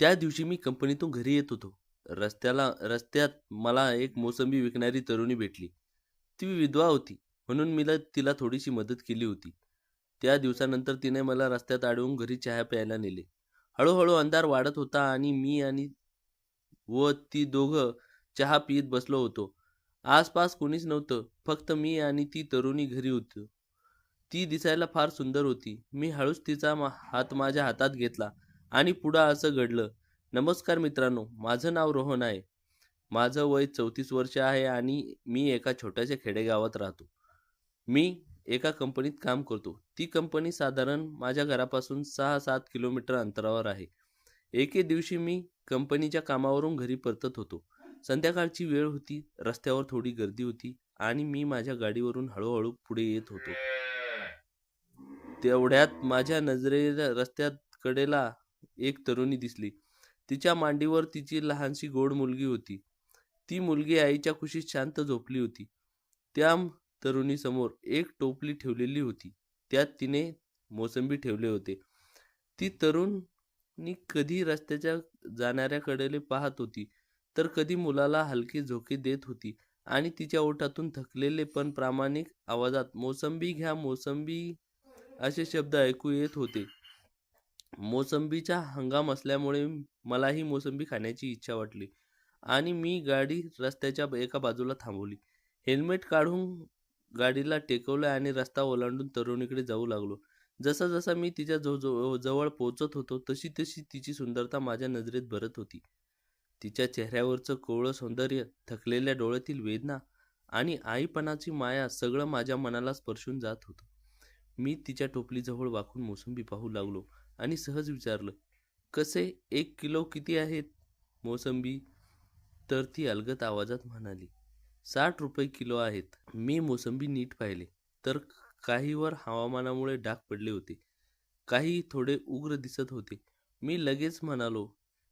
त्या दिवशी मी कंपनीतून घरी येत होतो. रस्त्याला रस्त्यात मला एक मोसंबी विकणारी तरुणी भेटली. ती विधवा होती म्हणून मी तिला थोडीशी मदत केली होती. त्या दिवसानंतर तिने मला रस्त्यात अडवून घरी चहा प्यायला नेले. हळूहळू अंधार वाढत होता आणि मी आणि व ती दोघं चहा पित बसलो होतो. आसपास कोणीच नव्हतं फक्त मी आणि ती तरुणी घरी होतो. ती दिसायला फार सुंदर होती. मी हळूच तिचा हात माझ्या हातात घेतला. आणि पुढं असं घडलं. नमस्कार मित्रांनो माझं नाव रोहन आहे. माझं वय चौतीस वर्ष आहे आणि मी एका छोट्याशा खेडेगावात राहतो. मी एका कंपनीत काम करतो. ती कंपनी साधारण माझ्या घरापासून सहा सात किलोमीटर अंतरावर आहे. एके दिवशी मी कंपनीच्या कामावरून घरी परतत होतो. संध्याकाळची वेळ होती रस्त्यावर थोडी गर्दी होती आणि मी माझ्या गाडीवरून हळूहळू पुढे येत होतो. तेवढ्यात माझ्या नजरेला रस्त्यात कडेला एक तरुणी दिसली. तिच्या मांडीवर तिची लहानशी गोड मुलगी होती. ती मुलगी आईच्या खुशीत शांत झोपली होती. त्या तरुणीसमोर एक टोपली ठेवलेली होती. त्यात तिने मोसंबी ठेवले होते. ती तरुणी कधी रस्त्याच्या जाणाऱ्या कडेले पाहत होती तर कधी मुलाला हलके झोके देत होती आणि तिच्या ओठातून थकलेले पण प्रामाणिक आवाजात मोसंबी घ्या मोसंबी असे शब्द ऐकू येत होते. मोसंबीचा हंगाम असल्यामुळे मलाही मोसंबी खाण्याची इच्छा वाटली आणि मी गाडी रस्त्याच्या एका बाजूला थांबवली. हेल्मेट काढून गाडीला टेकवलं आणि रस्ता ओलांडून तरुणीकडे जाऊ लागलो. जसा जसा मी तिच्या जवळ पोचत होतो तशी तशी तिची सुंदरता माझ्या नजरेत भरत होती. तिच्या चेहऱ्यावरचं कोवळं सौंदर्य थकलेल्या डोळ्यातील वेदना आणि आईपणाची माया सगळं माझ्या मनाला स्पर्शून जात होतं. मी तिच्या टोपलीजवळ वाकून मोसंबी पाहू लागलो. आणि सहज विचारलं कसे? एक किलो किती आहेत? मोसंबी तर ती अलगत आवाजात म्हणाली साठ रुपये किलो आहेत. मी मोसंबी नीट पाहिले तर काहीवर हवामानामुळे डाग पडले होते. काही थोडे उग्र दिसत होते. मी लगेच म्हणालो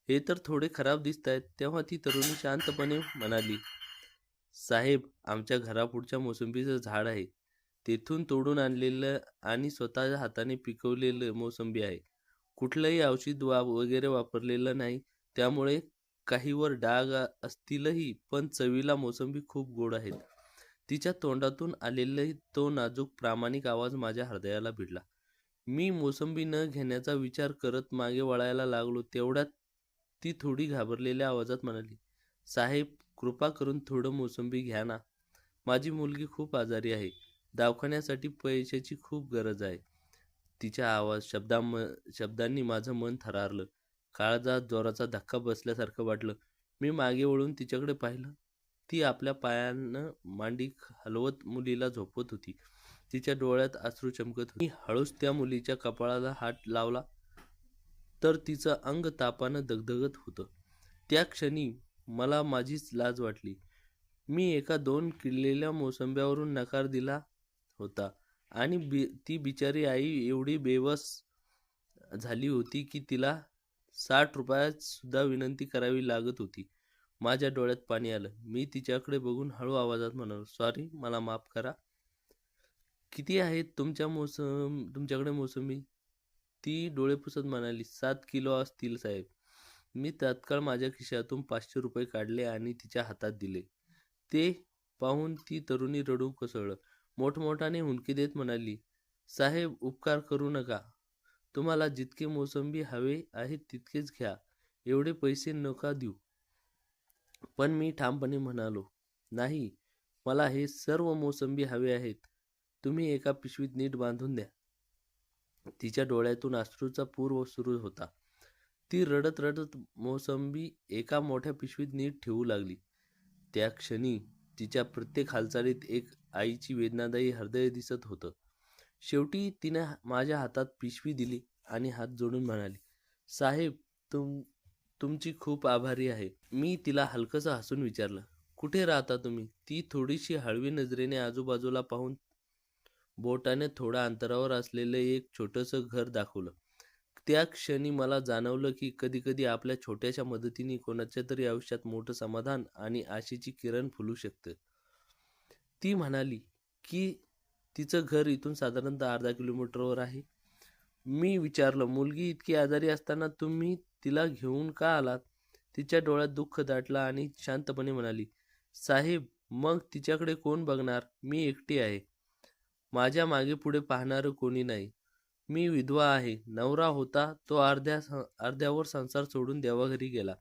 हे तर थोडे खराब दिसत आहेत तेव्हा ती तरुणी शांतपणे म्हणाली साहेब आमच्या घरापुढच्या मोसंबीचं झाड आहे. तेथून तोडून आणलेलं आणि स्वतःच्या हाताने पिकवलेलं मोसंबी आहे. कुठलंही औषध वा वगैरे वापरलेलं नाही. त्यामुळे काहीवर डाग असतीलही पण चवीला मोसंबी खूप गोड आहेत. तिच्या तोंडातून आलेला तो नाजूक प्रामाणिक आवाज माझ्या हृदयाला भिडला. मी मोसंबी न घेण्याचा विचार करत मागे वळायला लागलो तेवढ्यात ती थोडी घाबरलेल्या आवाजात म्हणाली साहेब कृपा करून थोडं मोसंबी घ्या ना. माझी मुलगी खूप आजारी आहे. दवाखान्यासाठी पैशाची खूप गरज आहे. तिच्या आवाज शब्दाम शब्दांनी माझं मन थरारलं. काळजात जोराचा धक्का बसल्यासारखं वाटलं. मी मागे वळून तिच्याकडे पाहिलं. ती आपल्या पायानं मांडी हलवत मुलीला झोपवत होती. तिच्या डोळ्यात आसरू चमकत होती. हळूच त्या मुलीच्या कपाळाला हात लावला तर तिचं अंग तापानं दगदगत होतं. त्या क्षणी मला माझीच लाज वाटली. मी एका दोन किडलेल्या मोसंब्यावरून नकार दिला होता. आणि बि ती बिचारी आई एवढी बेवस झाली होती की तिला साठ रुपयात सुद्धा विनंती करावी लागत होती. माझ्या डोळ्यात पाणी आलं. मी तिच्याकडे बघून हळू आवाजात म्हणालो सॉरी मला माफ करा. किती आहेत तुमच्या मोसम तुमच्याकडे मोसंबी ती डोळे पुसत म्हणाली सात किलो असतील साहेब. मी तात्काळ माझ्या खिशातून पाचशे रुपये काढले आणि तिच्या हातात दिले. ते पाहून ती तरुणी रडू कोसळलं. मोठमोठाने हुंदकी देत म्हणाली साहेब उपकार करू नका. तुम्हाला जितके मोसंबी हवे आहेत तितकेच घ्या. एवढे पैसे नका देऊ. पण मी ठामपणे म्हणालो नाही मला हे सर्व मोसंबी हवे आहेत. तुम्ही एका पिशवीत नीट बांधून द्या. तिच्या डोळ्यातून अश्रूचा पूर्व सुरू होता. ती रडत रडत मोसंबी एका मोठ्या पिशवीत नीट ठेवू लागली. त्या क्षणी तिच्या प्रत्येक हालचालीत एक आईची वेदनादायी हृदय दिसत होतं. शेवटी तिने माझ्या हातात पिशवी दिली आणि हात जोडून म्हणाली साहेब तुम तुमची खूप आभारी आहे. मी तिला हलकंसं हसून विचारलं कुठे राहता तुम्ही ती थोडीशी हळवी नजरेने आजूबाजूला पाहून बोटाने थोड्या अंतरावर असलेलं एक छोटंसं घर दाखवलं. त्या क्षणी मला जाणवलं की कधीकधी आपल्या छोट्याशा मदतीने कोणाच्या तरी आयुष्यात मोठं समाधान आणि आशेची किरण फुलू शकतं. ती म्हणाली की तिचं घर इथून साधारणतः अर्धा किलोमीटरवर आहे. मी विचारलं मुलगी इतकी आजारी असताना तुम्ही तिला घेऊन का आलात? तिच्या डोळ्यात दुःख दाटला आणि शांतपणे म्हणाली साहेब मग तिच्याकडे कोण बघणार? मी एकटी आहे. माझ्या मागे पुढे पाहणारं कोणी नाही. मी विधवा आहे. नवरा होता तो अर्ध्या अर्ध्यावर संसार सोडून देवाघरी गेला.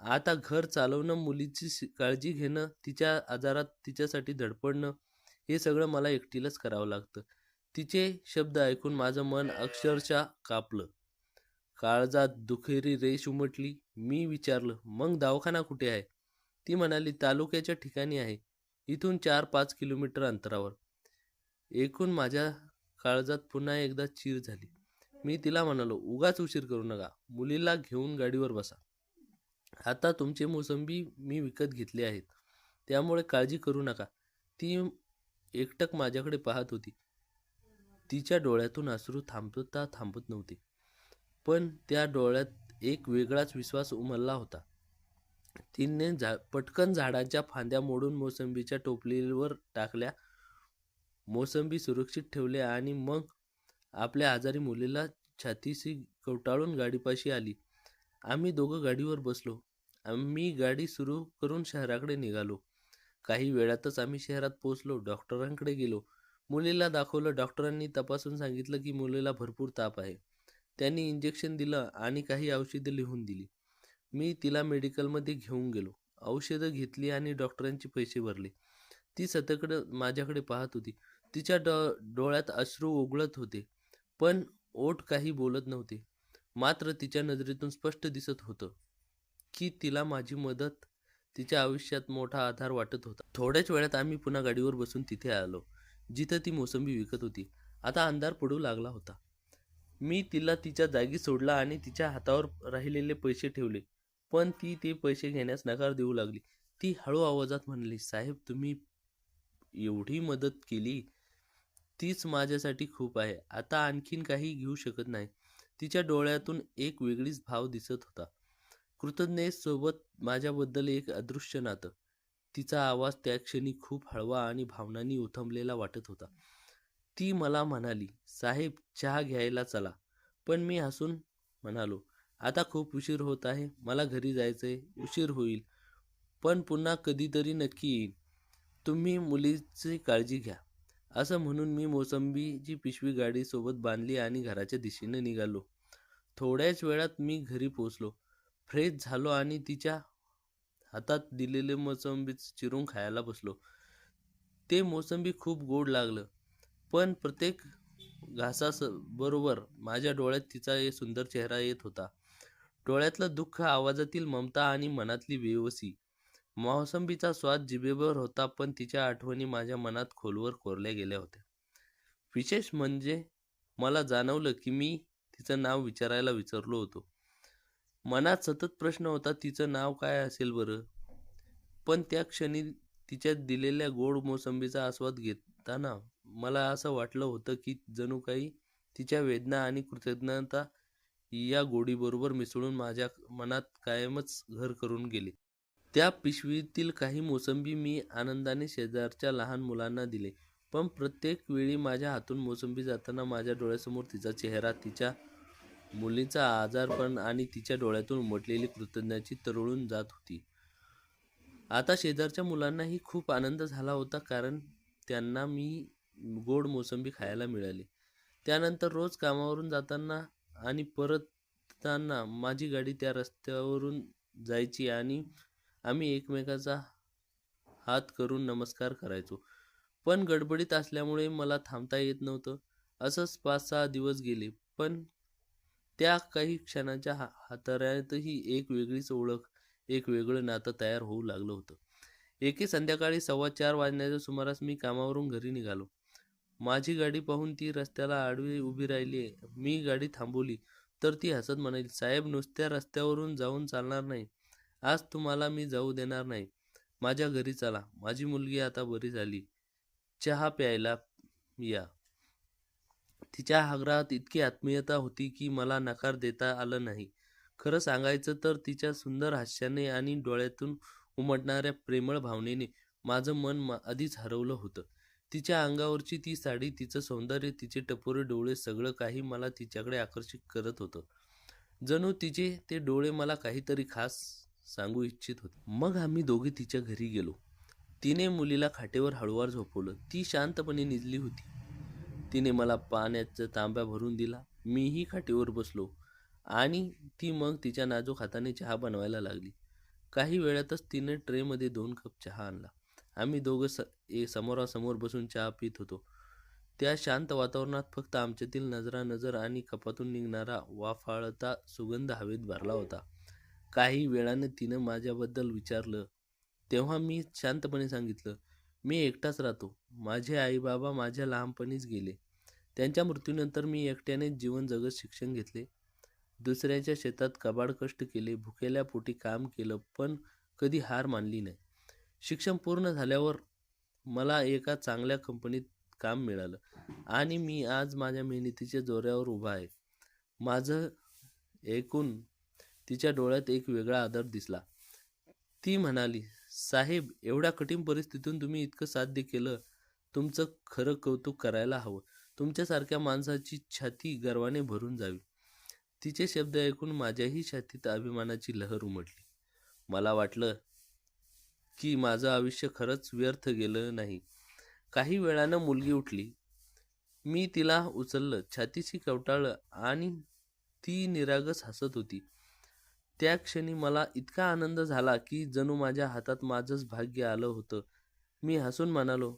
आता घर चालवणं मुलीची काळजी घेणं तिच्या आजारात तिच्यासाठी धडपडणं हे सगळं मला एकटीलाच करावं लागतं. तिचे शब्द ऐकून माझं मन अक्षरशः कापलं. काळजात दुखेरी रेष उमटली. मी विचारलं मग दवाखाना कुठे आहे? ती म्हणाली तालुक्याच्या ठिकाणी आहे. इथून चार पाच किलोमीटर अंतरावर. एकूण माझ्या काळजात पुन्हा एकदा चीर झाली. मी तिला म्हणालो उगाच उशीर करू नका. मुलीला घेऊन गाडीवर बसा. आता तुमचे मोसंबी मी विकत घेतले आहेत. त्यामुळे काळजी करू नका. ती एकटक माझ्याकडे पाहत होती. तिच्या डोळ्यातून अश्रू थांबता थांबत नव्हते. पण त्या डोळ्यात एक वेगळाच विश्वास उमलला होता. तिने झा पटकन झाडाच्या फांद्या मोडून मोसंबीच्या टोपलीवर टाकल्या. मोसंबी सुरक्षित ठेवले आणि मग आपल्या आजारी मुलीला छातीशी कवटाळून गाडीपाशी आली. आम्ही दोघं गाडीवर बसलो. आम्ही गाडी सुरू करून शहराकडे निघालो. काही वेळातच आम्ही शहरात पोहोचलो डॉक्टरांकडे गेलो. मुलीला दाखवलं डॉक्टरांनी तपासून सांगितलं की मुलीला भरपूर ताप आहे. त्यांनी इंजेक्शन दिलं आणि काही औषधं लिहून दिली. मी तिला मेडिकलमध्ये घेऊन गेलो. औषधं घेतली आणि डॉक्टरांचे पैसे भरले. ती सतकडं माझ्याकडे पाहत होती. तिच्या डो डोळ्यात अश्रू ओघळत होते पण ओठ काही बोलत नव्हते. मात्र तिच्या नजरेतून स्पष्ट दिसत होतं. की तिला माझी मदत तिच्या आयुष्यात मोठा आधार वाटत होता. थोड्याच वेळात आम्ही पुन्हा गाडीवर बसून तिथे आलो जिथं ती मोसंबी विकत होती. आता अंधार पडू लागला होता. मी तिला तिच्या जागी सोडला आणि तिच्या हातावर राहिलेले पैसे ठेवले पण ती ते पैसे घेण्यास नकार देऊ लागली. ती हळू आवाजात म्हणली साहेब तुम्ही एवढी मदत केली तीच माझ्यासाठी खूप आहे. आता आणखीन काही घेऊ शकत नाही. तिच्या डोळ्यातून एक वेगळीच भाव दिसत होता. कृतज्ञतेसोबत माझ्याबद्दल एक अदृश्य नातं. तिचा आवाज त्या क्षणी खूप हळवा आणि भावनांनी उथंबलेला वाटत होता. ती मला म्हणाली साहेब चहा घ्यायला चला. पण मी हसून म्हणालो आता खूप उशीर होत आहे मला घरी जायचंय उशीर होईल पण पुन्हा कधीतरी नक्की येईन. तुम्ही मुलीची काळजी घ्या. असं म्हणून मी मोसंबीची पिशवी गाडीसोबत बांधली आणि घराच्या दिशेने निघालो. थोड्याच वेळात मी घरी पोचलो फ्रेश झालो आणि तिच्या हातात दिलेले मोसंबी चिरून खायला बसलो. ते मोसंबी खूप गोड लागलं पण प्रत्येक घासास बरोबर माझ्या डोळ्यात तिचा एक सुंदर चेहरा येत होता. डोळ्यातलं दुःख आवाजातील ममता आणि मनातली बेवसी मोसंबीचा स्वाद जिभेवर होता पण तिच्या आठवणी माझ्या मनात खोलवर कोरल्या गेल्या होत्या. विशेष म्हणजे मला जाणवलं की मी तिचं नाव विचारायला विसरलो होतो. मनात सतत प्रश्न होता तिचं नाव काय असेल बरं? पण त्या क्षणी तिच्या दिलेल्या गोड मोसंबीचा आस्वाद घेताना मला असं वाटलं होतं की जणू काही तिच्या वेदना आणि कृतज्ञता या गोडीबरोबर मिसळून माझ्या मनात कायमच घर करून गेले. त्या पिशवीतील काही मोसंबी मी आनंदाने शेजारच्या लहान मुलांना दिले. पण प्रत्येक वेळी माझ्या हातून मोसंबी जाताना माझ्या डोळ्यासमोर तिचा चेहरा तिच्या मुलीचा आजारपण आणि तिच्या डोळ्यातून उमटलेली कृतज्ञाची तरळून जात होती. आता शेजारच्या मुलांनाही खूप आनंद झाला होता कारण त्यांना मी गोड मोसंबी खायला मिळाली. त्यानंतर रोज कामावरून जाताना आणि परतताना माझी गाडी त्या रस्त्यावरून जायची आणि आम्ही एकमेकाचा हात करून नमस्कार करायचो. पण गडबडीत असल्यामुळे मला थांबता येत नव्हतं. असंच पाच सहा दिवस गेले. पण त्या काही क्षणाच्या हा हाताऱ्यातही एक वेगळीच ओळख एक वेगळं नातं तयार होऊ लागलं होतं. एके संध्याकाळी सव्वा चार वाजण्याच्या सुमारास मी कामावरून घरी निघालो. माझी गाडी पाहून ती रस्त्याला आडवी उभी राहिली. मी गाडी थांबवली तर ती हसत म्हणाली साहेब नुसत्या रस्त्यावरून जाऊन चालणार नाही. आज तुम्हाला मी जाऊ देणार नाही. माझ्या घरी चला. माझी मुलगी आता बरी झाली. चहा प्यायला या. तिच्या आग्रहात इतकी आत्मीयता होती की मला नकार देता आलं नाही. खरं सांगायचं तर तिच्या सुंदर हास्याने आणि डोळ्यातून उमटणाऱ्या प्रेमळ भावनेने माझं मन आधीच हरवलं होतं. तिच्या अंगावरची ती साडी तिचं सौंदर्य तिचे टपोरे डोळे सगळं काही मला तिच्याकडे आकर्षित करत होतं. जणू तिचे ते डोळे मला काहीतरी खास सांगू इच्छित होते. मग आम्ही दोघे तिच्या घरी गेलो. तिने मुलीला खाटेवर हळूवार झोपवलं. ती शांतपणे निजली होती. तिने मला पाण्याचा तांब्या भरून दिला. मीही खाटीवर बसलो आणि ती मग तिच्या नाजूक हाताने चहा बनवायला लागली. काही वेळातच तिने ट्रेमध्ये दोन कप चहा आणला. आम्ही दोघं स ए समोरासमोर बसून चहा पित होतो. त्या शांत वातावरणात फक्त आमच्यातील नजरा नजर आणि कपातून निघणारा वाफाळता सुगंध हवेत भरला होता. काही वेळाने तिनं माझ्याबद्दल विचारलं. तेव्हा मी शांतपणे सांगितलं मी एकटाच राहतो. माझे आई बाबा माझ्या लहानपणीच गेले. त्यांच्या मृत्यूनंतर मी एकट्यानेच जीवन जगत शिक्षण घेतले. दुसऱ्याच्या शेतात कबाड कष्ट केले भुकेल्या पोटी काम केलं पण कधी हार मानली नाही. शिक्षण पूर्ण झाल्यावर मला एका चांगल्या कंपनीत काम मिळालं आणि मी आज माझ्या मेहनतीच्या जोऱ्यावर उभा आहे. माझं ऐकून तिच्या डोळ्यात एक वेगळा आदर दिसला. ती म्हणाली साहेब एवढ्या कठीण परिस्थितीतून तुम्ही इतकं साध्य केलं. तुमचं खरं कौतुक करायला हवं. तुमच्यासारख्या माणसाची छाती गर्वाने भरून जावी. तिचे शब्द ऐकून माझ्याही छातीत अभिमानाची लहर उमटली. मला वाटलं की माझं आयुष्य खरंच व्यर्थ गेलं नाही. काही वेळानं मुलगी उठली. मी तिला उचललं. छातीशी कवटाळलं आणि ती निरागस हसत होती. त्या क्षणी मला इतका आनंद झाला की जणू माझ्या हातात माझंच भाग्य आलं होतं. मी हसून म्हणालो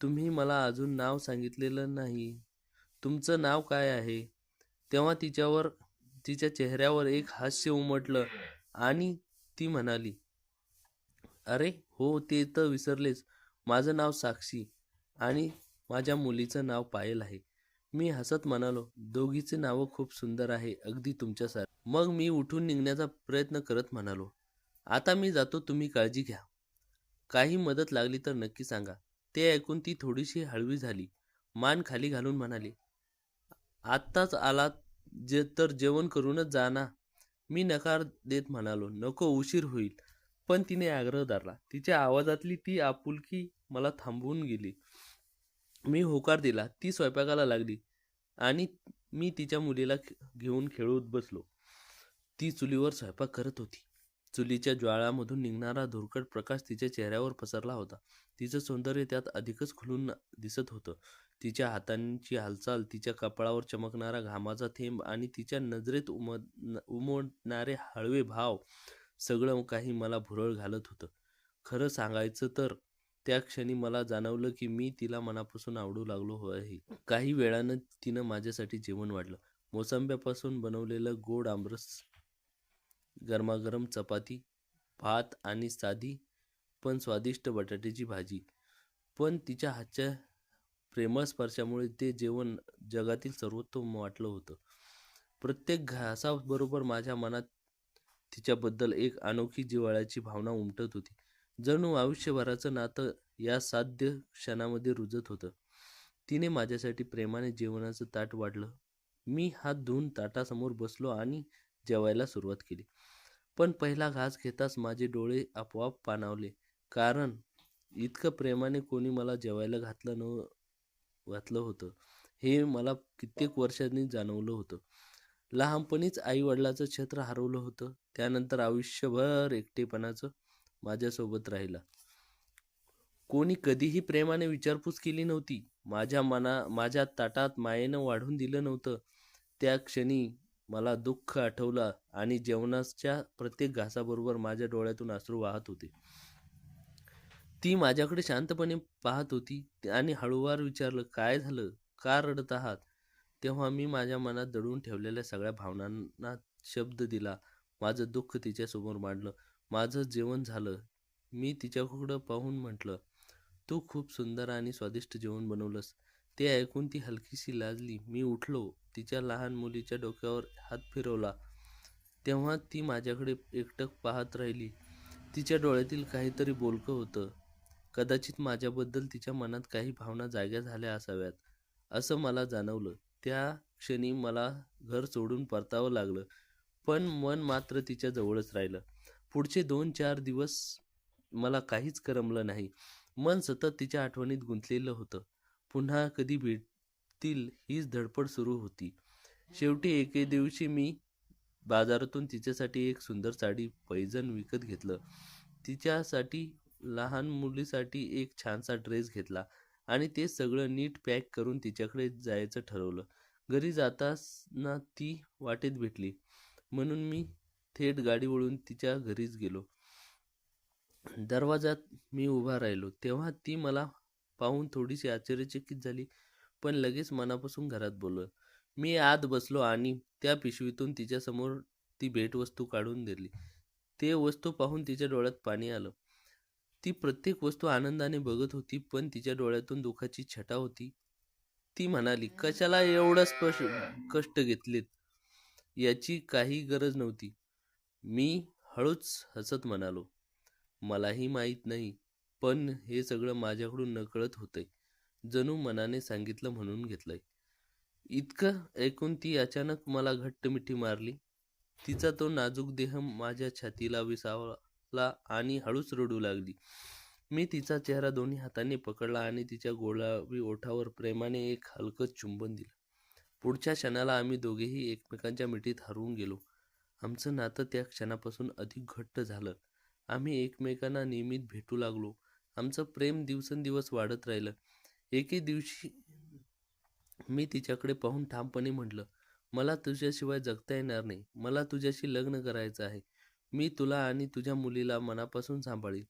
तुम्ही मला अजून नाव सांगितलेलं नाही. तुमचं नाव काय आहे? तेव्हा तिच्यावर तिच्या चेहऱ्यावर एक हास्य उमटलं आणि ती म्हणाली अरे हो ते तर विसरलेच. माझं नाव साक्षी आणि माझ्या मुलीचं नाव पायल आहे. मी हसत म्हणालो दोघीचे नावं खूप सुंदर आहे अगदी तुमच्यासारखं. मग मी उठून निघण्याचा प्रयत्न करत म्हणालो आता मी जातो तुम्ही काळजी घ्या. काही मदत लागली तर नक्की सांगा. ते ऐकून ती थोडीशी हळवी झाली. मान खाली घालून म्हणाली आत्ताच आलात जे तर जेवण करूनच जा ना. मी नकार देत म्हणालो नको उशीर होईल. पण तिने आग्रह धरला. तिच्या आवाजातली ती आपुलकी मला थांबवून गेली. मी होकार दिला. ती स्वयंपाकाला लागली आणि मी तिच्या मुलीला घेऊन खेळत बसलो. ती चुलीवर स्वयंपाक करत होती. चुलीच्या ज्वाळामधून निघणारा धुरकट प्रकाश तिच्या चेहऱ्यावर पसरला होता. तिचं सौंदर्य त्यात अधिकच खुलून दिसत होतं. तिच्या हातांची हालचाल तिच्या कपाळावर चमकणारा घामाचा थेंब आणि तिच्या नजरेत उम उमटणारे हळवे भाव सगळं काही मला भुरळ घालत होतं. खरं सांगायचं तर त्या क्षणी मला जाणवलं की मी तिला मनापासून आवडू लागलो आहे. काही वेळानं तिनं माझ्यासाठी जेवण वाढलं. मोसंब्यापासून बनवलेलं गोड आमरस गरमागरम चपाती भात आणि साधी पण स्वादिष्ट बटाट्याची भाजी. पण तिच्या हातच्या प्रेमळ स्पर्शामुळे ते जेवण जगातील सर्वोत्तम वाटलं होतं. प्रत्येक घासाबरोबर माझ्या मनात तिच्याबद्दल एक अनोखी जिव्हाळ्याची भावना उमटत होती. जणू आयुष्यभराचं नातं या साध्य क्षणामध्ये रुजत होतं. तिने माझ्यासाठी प्रेमाने जेवणाचं ताट वाढलं. मी हात धुवून ताटासमोर बसलो आणि जेवायला सुरुवात केली. पण पहिला घास घेताच माझे डोळे आपोआप पाणावले. कारण इतकं प्रेमाने कोणी मला जेवायला घातलं न घातलं होतं हे मला कित्येक वर्षांनी जाणवलं होतं. लहानपणीच आईवडिलाचं क्षेत्र हरवलं होतं. त्यानंतर आयुष्यभर एकटेपणाचं माझ्यासोबत राहिला. कोणी कधीही प्रेमाने विचारपूस केली नव्हती. माझ्या मना माझ्या ताटात मायेनं वाढून दिलं नव्हतं. त्या क्षणी मला दुःख आठवलं आणि जेवणाच्या प्रत्येक घासाबरोबर माझ्या डोळ्यातून अश्रू वाहत होते. ती माझ्याकडे शांतपणे पाहत होती आणि हळूवार विचारलं काय झालं? का रडत आहात? तेव्हा मी माझ्या मनात दडून ठेवलेल्या सगळ्या भावनांना शब्द दिला. माझं दुःख तिच्यासमोर मांडलं. माझं जेवण झालं. मी तिच्याकडं पाहून म्हटलं तू खूप सुंदर आणि स्वादिष्ट जेवण बनवलंस. ते ऐकून ती हलकीशी लाजली. मी उठलो. तिच्या लहान मुलीच्या डोक्यावर हात फिरवला. तेव्हा ती माझ्याकडे एकटक पाहत राहिली. तिच्या डोळ्यातील काहीतरी बोलकं होतं. कदाचित माझ्याबद्दल तिच्या मनात काही भावना जाग्या झाल्या असाव्यात असं मला जाणवलं. त्या क्षणी मला घर सोडून परतावं लागलं पण मन मात्र तिच्या जवळच राहिलं. पुढचे दोन चार दिवस मला काहीच करमलं नाही. मन सतत तिच्या आठवणीत गुंतलेलं होतं. पुन्हा कधी भेटतील हीच धडपड सुरू होती. शेवटी एके दिवशी मी बाजारातून तिच्यासाठी एक सुंदर साडी पैजण विकत घेतलं. तिच्यासाठी लहान मुलीसाठी एक छानसा ड्रेस घेतला आणि ते सगळं नीट पॅक करून तिच्याकडे जायचं ठरवलं. घरी जाताना ती वाटेत भेटली. म्हणून मी थेट गाडी वळून तिच्या घरीच गेलो. दरवाजात मी उभा राहिलो. तेव्हा ती मला पाहून थोडीशी आश्चर्यचकित झाली. पण लगेच मनापासून घरात बोललं मी आत बसलो आणि त्या पिशवीतून तिच्यासमोर ती भेटवस्तू काढून दिली ते वस्तू पाहून तिच्या डोळ्यात पाणी आलं. ती प्रत्येक वस्तू आनंदाने बघत होती पण तिच्या डोळ्यातून दुःखाची छटा होती. ती म्हणाली कशाला एवढं स्पष्ट कष्ट घेतलेत? याची काही गरज नव्हती. मी हळूच हसत म्हणालो मलाही माहीत नाही पण हे सगळं माझ्याकडून नकळत होतंय. जणू मनाने सांगितलं म्हणून घेतलंय. इतकं ऐकून ती अचानक मला घट्ट मिठी मारली. तिचा तो नाजूक देह माझ्या छातीला विसावला आणि हळूच रडू लागली. मी तिचा चेहरा दोन्ही हातांनी पकडला आणि तिच्या गोळावी ओठावर प्रेमाने एक हलकं चुंबन दिलं. पुढच्या क्षणाला आम्ही दोघेही एकमेकांच्या मिठीत हरवून गेलो. आमचं नातं त्या क्षणापासून अधिक घट्ट झालं. आम्ही एकमेकांना नियमित भेटू लागलो. आमचं प्रेम दिवसेंदिवस वाढत राहिलं. एके दिवशी मी तिच्याकडे पाहून ठामपणे म्हटलं मला तुझ्याशिवाय जगता येणार नाही. मला तुझ्याशी लग्न करायचं आहे. मी तुला आणि तुझ्या मुलीला मनापासून सांभाळीन.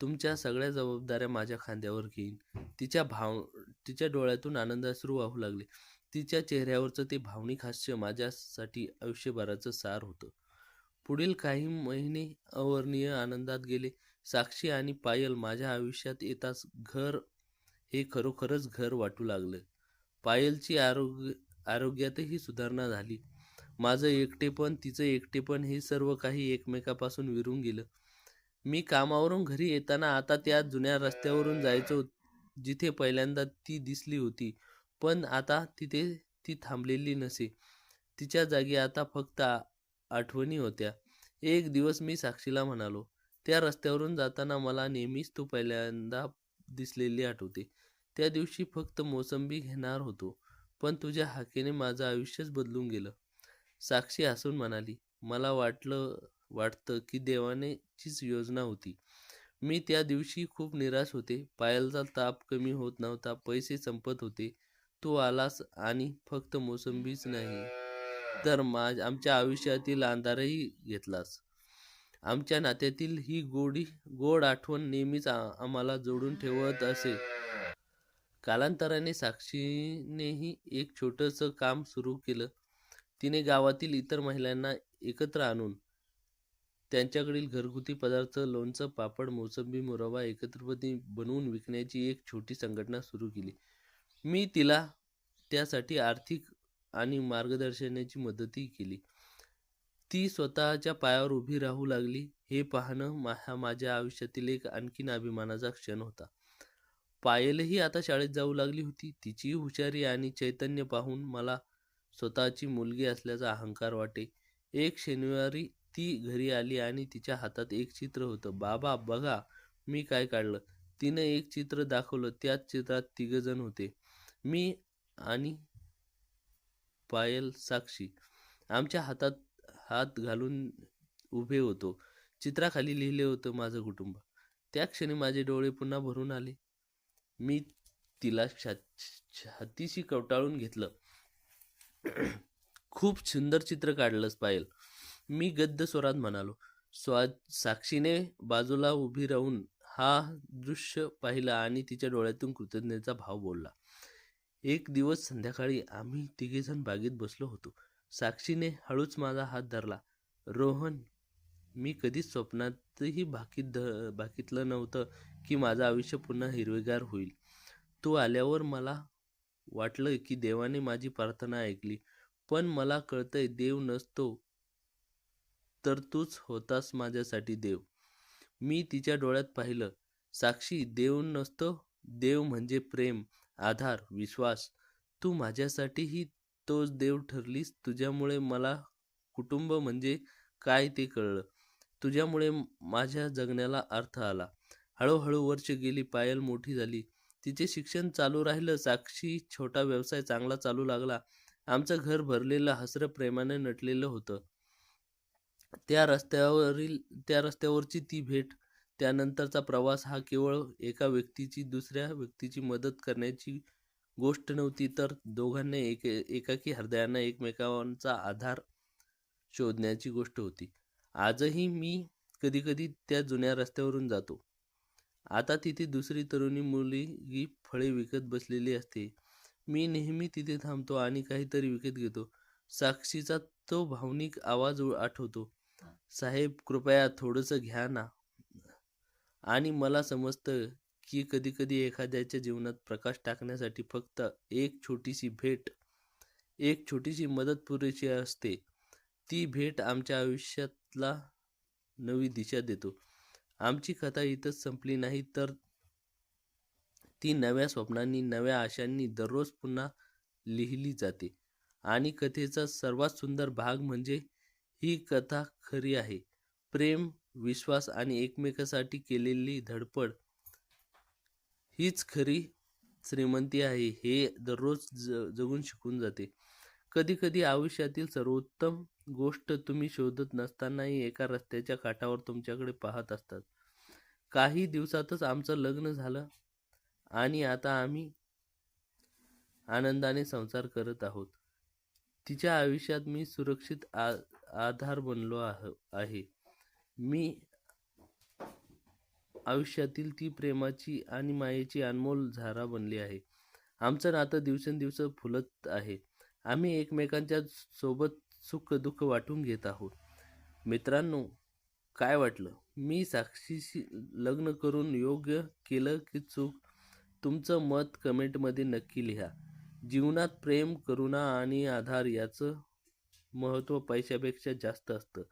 तुमच्या सगळ्या जबाबदाऱ्या माझ्या खांद्यावर घेईन. तिच्या भाव तिच्या डोळ्यातून आनंदाश्रू वाहू लागले. तिच्या चेहऱ्यावरचं ते भावनिक हास्य माझ्यासाठी आयुष्यभराचं सार होतं. पुढील काही महिने अवर्णीय आनंदात गेले. साक्षी आणि पायल माझ्या आयुष्यात येताच घर हे खरोखरच घर वाटू लागलं. पायलची आरोग्य आरोग्यातही सुधारणा झाली. माझं एकटेपण तिचं एकटेपण हे सर्व काही एकमेकापासून विरून गेलं. मी कामावरून घरी येताना आता त्या जुन्या रस्त्यावरून जायचो जिथे पहिल्यांदा ती दिसली होती. पण आता तिथे ती थांबलेली नसे. तिच्या जागी आता फक्त आठवणी होत्या. एक दिवस मी साक्षीला म्हणालो त्या रस्त्यावरून जाताना मला नेहमीच तू पहिल्यांदा दिसलेली आठवते त्या दिवशी फक्त मोसंबी घेणार होतो पण तुझ्या हाकेने माझं आयुष्यच बदलून गेलं. साक्षी हसून म्हणाली मला वाटलं वाटतं की देवानेचीच योजना होती. मी त्या दिवशी खूप निराश होते. पायलचा ताप कमी होत नव्हता पैसे संपत होते. तू आलास आणि फक्त मोसंबीच नाही तर माझ आमच्या आयुष्यातील अंधारही घेतलास आमच्या नात्यातील ही गोडी गोड आठवण नेहमीच आम्हाला जोडून ठेवत असे. कालांतराने साक्षीनेही एक छोटंसं काम सुरू केलं. तिने गावातील इतर महिलांना एकत्र आणून त्यांच्याकडील घरगुती पदार्थ लोणचं पापड मोसंबी मुरवा एकत्रपणे बनवून विकण्याची एक छोटी संघटना सुरू केली. मी तिला त्यासाठी आर्थिक आणि मार्गदर्शनाची मदतही केली. ती स्वतःच्या पायावर उभी राहू लागली. हे पाहणं मा हा माझ्या आयुष्यातील एक आणखीन अभिमानाचा क्षण होता. पायलही आता शाळेत जाऊ लागली होती. तिची हुशारी आणि चैतन्य पाहून मला स्वतःची मुलगी असल्याचा अहंकार वाटे. एक शनिवारी ती घरी आली आणि तिच्या हातात एक चित्र होतं. बाबा बघा मी काय काढलं. तिनं एक चित्र दाखवलं. त्याच चित्रात तिघजण होते. मी आणि पायल साक्षी. आमच्या हातात हात घालून उभे होतो. चित्राखाली लिहिले होतं माझं कुटुंब. त्या क्षणी माझे डोळे पुन्हा भरून आले. मी तिला छा छातीशी कवटाळून घेतलं. खूप सुंदर चित्र काढलंच पायल. मी गद्द स्वरात म्हणालो स्वा साक्षीने बाजूला उभी राहून हा दृश्य पाहिला आणि तिच्या डोळ्यातून कृतज्ञतेचा भाव बोलला. एक दिवस संध्याकाळी आम्ही तिघेजण बागेत बसलो होतो. साक्षीने हळूच माझा हात धरला. रोहन मी कधीच स्वप्नातही भाकीत ध भाकीतलं नव्हतं की माझं आयुष्य पुन्हा हिरवेगार होईल. तू आल्यावर मला वाटलं की देवाने माझी प्रार्थना ऐकली पण मला कळतंय देव नसतो तर तूच होतास माझ्यासाठी देव. मी तिच्या डोळ्यात पाहिलं साक्षी देव नसतो देव म्हणजे प्रेम आधार विश्वास. तू माझ्यासाठीही तोच देव ठरलीस. तुझ्यामुळे मला कुटुंब म्हणजे काय ते कळलं. तुझ्यामुळे माझ्या जगण्याला अर्थ आला. हळूहळू वर्ष गेली पायल मोठी झाली. तिचे शिक्षण चालू राहिलं साक्षी छोटा व्यवसाय चांगला चालू लागला. आमचं घर भरलेलं हसरं प्रेमाने नटलेलं होतं. त्या रस्त्यावरील त्या रस्त्यावरची ती भेट त्यानंतरचा प्रवास हा केवळ एका व्यक्तीची दुसऱ्या व्यक्तीची मदत करण्याची गोष्ट नव्हती तर दोघांना एक एकाकी हृदयानं एकमेकांचा आधार शोधण्याची गोष्ट होती. आजही मी कधीकधी त्या जुन्या रस्त्यावरून जातो. आता तिथे दुसरी तरुणी मुलगी फळे विकत बसलेली असते. मी नेहमी तिथे थांबतो आणि काहीतरी विकत घेतो. साक्षीचा तो भावनिक आवाज आठवतो. साहेब कृपया थोडंसं घ्या ना. आणि मला समजतं की कधीकधी एखाद्याच्या जीवनात प्रकाश टाकण्यासाठी फक्त एक छोटीशी भेट एक छोटीशी मदत पुरेशी असते. ती भेट आमच्या आयुष्यातला नवी दिशा देतो. आमची कथा इथंच संपली नाही तर ती नव्या स्वप्नांनी नव्या आशांनी दररोज पुन्हा लिहिली जाते. आणि कथेचा सर्वात सुंदर भाग म्हणजे ही कथा खरी आहे. प्रेम विश्वास आणि एकमेकासाठी केलेली धडपड हीच खरी श्रीमंती आहे हे दररोज ज जगून शिकून जाते. कधी कधी आयुष्यातील सर्वोत्तम गोष्ट तुम्ही शोधत नसतानाही एका रस्त्याच्या काठावर तुमच्याकडे पाहत असतात. काही दिवसातच आमचं लग्न झालं आणि आता आम्ही आनंदाने संसार करत आहोत. तिच्या आयुष्यात मी सुरक्षित आ आधार बनलो आह आहे. मी आयुष्यातील ती प्रेमाची आणि मायेची अनमोल झारा बनली आहे. आमचं नातं दिवसेंदिवस फुलत आहे. आम्ही एकमेकांच्या सोबत सुख दुःख वाटून घेत आहोत. मित्रांनो काय वाटलं? मी साक्षीशी लग्न करून योग्य केलं की चूक? तुमचं मत कमेंटमध्ये नक्की लिहा. जीवनात प्रेम करुणा आणि आधार याचं महत्त्व पैशापेक्षा जास्त असतं.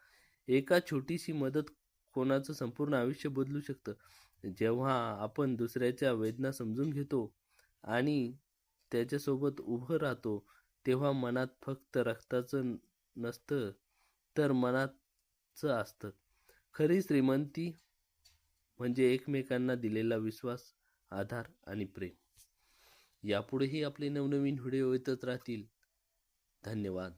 एका छोटीशी मदत कोणाचं संपूर्ण आयुष्य बदलू शकतं? जेव्हा आपण दुसऱ्याच्या वेदना समजून घेतो आणि त्याच्यासोबत उभं राहतो तेव्हा मनात फक्त रक्ताचं नसतं तर मनाचं असतं. खरी श्रीमंती म्हणजे एकमेकांना दिलेला विश्वास आधार आणि प्रेम. यापुढेही आपले नवनवीन व्हिडिओ येतच राहतील. धन्यवाद.